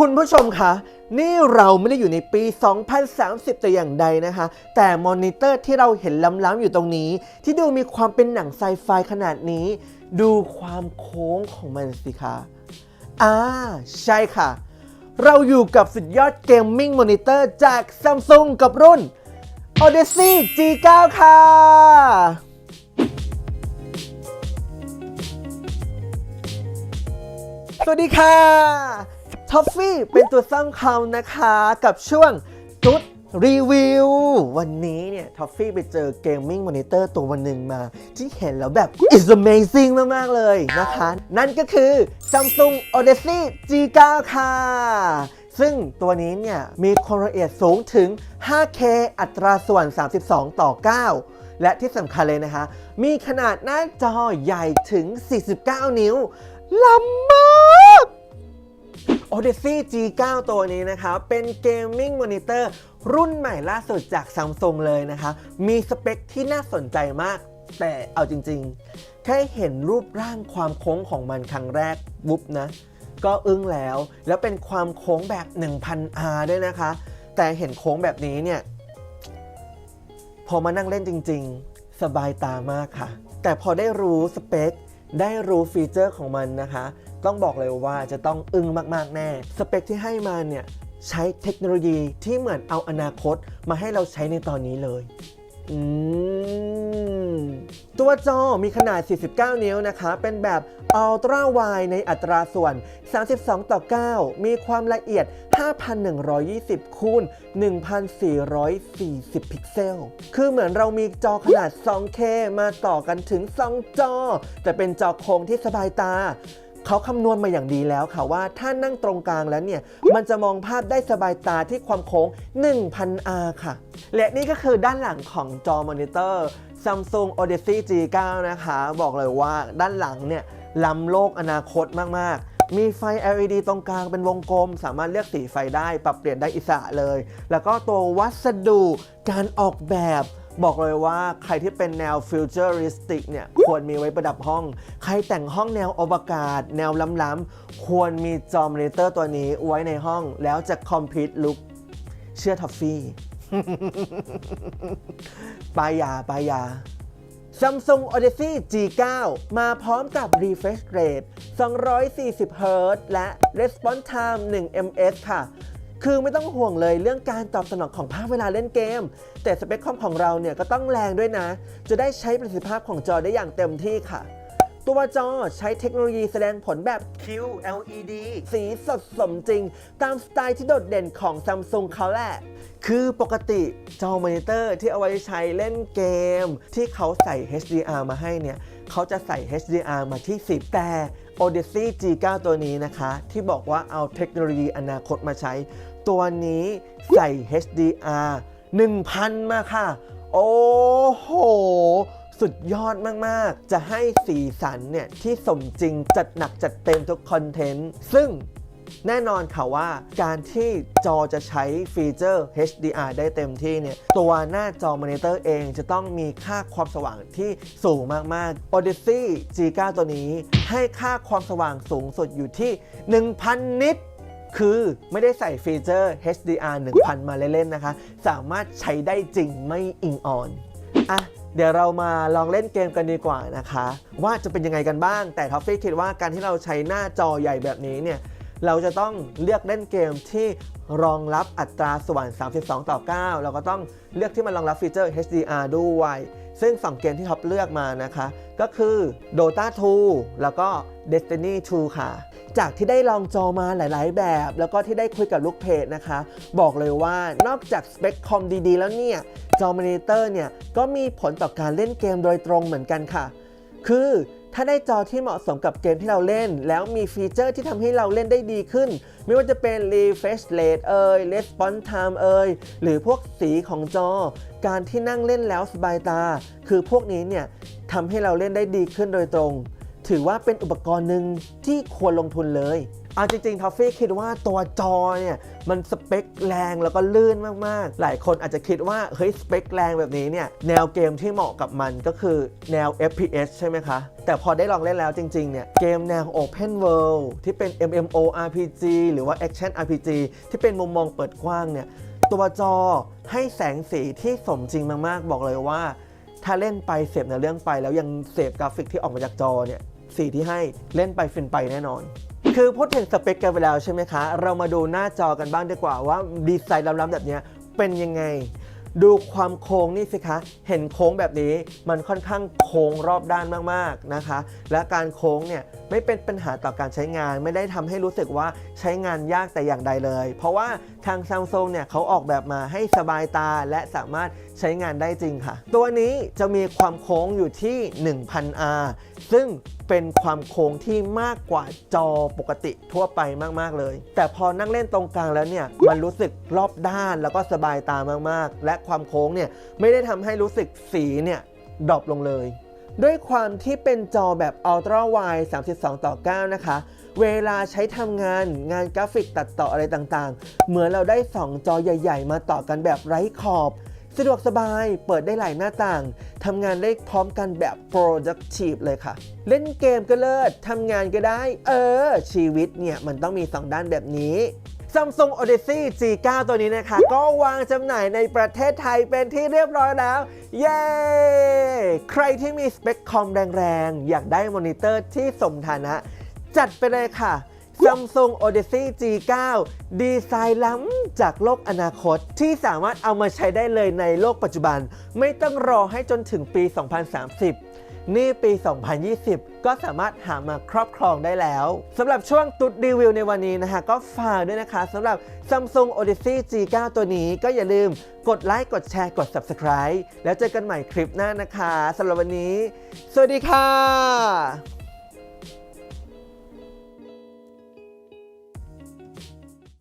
คุณผู้ชมคะ นี่เราไม่ได้อยู่ในปี 2030 แต่อย่างใดนะคะ แต่มอนิเตอร์ที่เราเห็นล้ำๆอยู่ตรงนี้ ที่ดูมีความเป็นหนังไซไฟขนาดนี้ ดูความโค้งของมันสิคะอ่าใช่ค่ะ เราอยู่กับสุดยอดเกมมิ่งมอนิเตอร์จาก Samsung กับรุ่น Odyssey G9 ค่ะสวัสดีค่ะ ท็อฟฟี่เป็นตัวสร้างคำนะคะกับช่วงตุ๊ดรีวิว วันนี้เนี่ยท็อฟฟี่ไปเจอเกมมิ่งมอนิเตอร์ตัววันหนึ่งมา ที่เห็นแล้วแบบ is amazing มาก ๆ เลยนะคะ นั่นก็คือ Samsung Odyssey G9 ค่ะ ซึ่งตัวนี้เนี่ย มีความละเอียดสูงถึง 5K อัตราส่วน 32 ต่อ 9 และที่สำคัญเลยนะคะ มีขนาดหน้าจอใหญ่ถึง 49 นิ้วล้ำมาก Odyssey G9 ตัวนี้นะคะเป็นเกมมิ่งมอนิเตอร์รุ่นใหม่ล่าสุดจาก Samsung เลยนะคะมีสเปคที่น่าสนใจมาก แต่เอาจริงๆ แค่เห็นรูปร่างความโค้งของมันครั้งแรกวุบนะ ก็อึ้งแล้ว แล้วเป็นความโค้งแบบ 1000R ด้วยนะคะ แต่เห็นโค้งแบบนี้เนี่ย พอมานั่งเล่นจริง ๆ สบายตามากค่ะ แต่พอได้รู้สเปค ได้รู้ฟีเจอร์ของมันนะคะ ต้องบอกเลยว่าจะต้องอึ้งมากๆแน่ สเปคที่ให้มาเนี่ยใช้เทคโนโลยีที่เหมือนเอาอนาคตมาให้เราใช้ในตอนนี้เลย อืม ตัวจอมีขนาด 49 นิ้วนะคะ เป็นแบบ Ultra Wide ในอัตราส่วน 32 ต่อ 9 มีความละเอียด 5,120 คูณ 1,440 พิกเซล คือเหมือนเรามีจอขนาด 2K มาต่อกันถึง 2 จอ แต่เป็นจอโค้งที่สบายตา เขาคำนวณมาอย่างดีแล้วค่ะว่าถ้านั่งตรงกลางแล้วเนี่ย มันจะมองภาพได้สบายตาที่ความโค้ง 1000R ค่ะ และนี่ก็คือด้านหลังของจอมอนิเตอร์ Samsung Odyssey G9 นะคะ บอกเลยว่าด้านหลังเนี่ยล้ำโลกอนาคตมาก ๆมีไฟ LED ตรงกลางเป็นวงกลม สามารถเลือกสีไฟได้ ปรับเปลี่ยนได้อิสระเลย แล้วก็ตัววัสดุการออกแบบ บอกเลยว่าใครที่เป็นแนวฟิวเจอริสติกเนี่ยควรมีไว้ประดับห้อง ใครแต่งห้องแนวอวกาศ แนวล้ำๆควรมีจอมอนิเตอร์ตัวนี้ไว้ในห้องแล้วจะคอมพิวต์ลุกเชื่อท็อฟฟี่ปายาปายา Samsung Odyssey G9 มาพร้อมกับ refresh rate 240 Hz และ response time 1 ms ค่ะ คือไม่ต้องห่วงเลยเรื่องการตอบสนองของภาพเวลาเล่นเกม แต่สเปคคอมของเราเนี่ยก็ต้องแรงด้วยนะ จะได้ใช้ประสิทธิภาพของจอได้อย่างเต็มที่ค่ะ ตัวจอใช้เทคโนโลยีแสดงผลแบบ QLED สีสดสมจริง ตามสไตล์ที่โดดเด่นของ Samsung เขาแหละ คือปกติจอมอนิเตอร์ที่เอาไว้ใช้เล่นเกม ที่เขาใส่ HDR มาให้เนี่ยเขาจะใส่ HDR มาที่ 10 แต่ Odyssey G9 ตัวนี้นะคะ ที่บอกว่าเอาเทคโนโลยีอนาคตมาใช้ ตัวนี้ใส่ HDR 1000 มาค่ะ โอ้โห สุดยอดมาก ๆ จะให้สีสันเนี่ย ที่สมจริงจัดหนักจัดเต็มทุกคอนเทนต์ ซึ่ง แน่นอนค่ะว่าการที่จอจะใช้ฟีเจอร์ HDR ได้เต็มที่เนี่ย ตัวหน้าจอมอนิเตอร์เองจะต้องมีค่าความสว่างที่สูงมาก ๆ Odyssey G9 ตัวนี้ให้ค่าความสว่างสูงสุดอยู่ที่ 1,000 นิตคือไม่ได้ใส่ฟีเจอร์ HDR 1000 มาเล่น ๆ นะคะ สามารถใช้ได้จริงไม่อิงออนอะเดี๋ยวเรามาลองเล่นเกมกันดีกว่านะคะ ว่าจะเป็นยังไงกันบ้าง แต่ท็อฟฟี่คิดว่าการที่เราใช้หน้าจอใหญ่แบบนี้เนี่ย เราจะต้องเลือกเล่นเกมที่รองรับอัตราส่วน 32 ต่อ 9 เราก็ต้องเลือกที่มันรองรับฟีเจอร์ HDR ด้วย ซึ่ง 2 เกมที่ท็อปเลือกมานะคะ ก็คือ Dota 2 แล้วก็ Destiny 2 ค่ะ จากที่ได้ลองจอมาหลาย ๆ แบบ แล้วก็ที่ได้คุยกับลูกเพจนะคะ บอกเลยว่านอกจากสเปคคอมดี ๆ แล้วเนี่ย จอมอนิเตอร์เนี่ย ก็มีผลต่อการเล่นเกมโดยตรงเหมือนกันค่ะ คือ ถ้าได้จอที่เหมาะสมกับเกมที่เราเล่น แล้วมีฟีเจอร์ที่ทำให้เราเล่นได้ดีขึ้น ไม่ว่าจะเป็น refresh rate เอ่ย response time เอ่ยหรือพวกสีของจอ การที่นั่งเล่นแล้วสบายตา คือพวกนี้เนี่ยทำให้เราเล่นได้ดีขึ้นโดยตรง ถือว่าเป็นอุปกรณ์หนึ่งที่ควรลงทุนเลย เอาจริงๆ ทอฟฟี่คิดว่าตัวจอเนี่ยมันสเปคแรงแล้วก็ลื่นมากๆ หลายคนอาจจะคิดว่าเฮ้ยสเปคแรงแบบนี้เนี่ยแนวเกมที่เหมาะกับมันก็คือแนว FPS ใช่ไหมคะ แต่พอได้ลองเล่นแล้วจริงๆ เนี่ยเกมแนว Open World ที่เป็น MMORPG หรือว่า Action RPG ที่เป็นมุมมองเปิดกว้างเนี่ยตัวจอให้แสงสีที่สมจริงมากๆ บอกเลยว่า ถ้าเล่นไปเสพในอเรื่องไปแล้วยังเสพกราฟิกที่ออกมาจากจอเนี่ยสีที่ให้เล่นไปฟินไปแน่นอน คือพูดถึงสเปคกันไปแล้วใช่ไหมคะ เรามาดูหน้าจอกันบ้างดีกว่าว่าดีไซน์ล้ำๆแบบนี้เป็นยังไง ดูความโค้งนี่สิคะ เห็นโค้งแบบนี้มันค่อนข้างโค้งรอบด้านมากๆนะคะ และการโค้งเนี่ยไม่เป็นปัญหาต่อการใช้งาน ไม่ได้ทำให้รู้สึกว่าใช้งานยากแต่อย่างใดเลย เพราะว่าทางซัมซุงเนี่ยเขาออกแบบมาให้สบายตาและสามารถ ใช้งานได้จริงค่ะ ตัวนี้จะมีความโค้งอยู่ที่ 1000R ซึ่งเป็นความโค้งที่มากกว่าจอปกติทั่วไปมาก ๆ เลย แต่พอนั่งเล่นตรงกลางแล้วเนี่ย มันรู้สึกรอบด้านแล้วก็สบายตามาก ๆ และความโค้งเนี่ยไม่ได้ทำให้รู้สึกสีเนี่ยดรอปลงเลยด้วยความที่เป็นจอแบบ Ultra Wide 32 ต่อ 9 นะคะ เวลาใช้ทำงานงานกราฟิกตัดต่ออะไรต่างๆ เหมือนเราได้ 2 จอใหญ่ ๆ มาต่อกันแบบไร้ขอบ สะดวกสบาย เปิดได้หลายหน้าต่าง ทำงานได้พร้อมกันแบบ productive เลยค่ะ เล่นเกมก็เลิศ ทำงานก็ได้ เออ ชีวิตเนี่ย มันต้องมี 2 ด้านแบบนี้ Samsung Odyssey G9 ตัวนี้นะคะ ก็วางจำหน่ายในประเทศไทยเป็นที่เรียบร้อยแล้ว เย้ ใครที่มีสเปคคอมแรงๆ อยากได้มอนิเตอร์ที่สมฐานะ จัดไปเลยค่ะ Samsung Odyssey G9 ดีไซน์ล้ำจากโลกอนาคต ที่สามารถเอามาใช้ได้เลยในโลกปัจจุบัน ไม่ต้องรอให้จนถึงปี 2030นี่ปี 2020 ก็สามารถหามาครอบครองได้แล้วสำหรับช่วงตุ๊ดรีวิวในวันนี้นะคะก็ฝากด้วยนะคะสำหรับ Samsung Odyssey G9 ตัวนี้ก็อย่าลืมกดไลค์ กดแชร์ กด Subscribe แล้วเจอกันใหม่คลิปหน้านะคะสำหรับวันนี้ สวัสดีค่ะ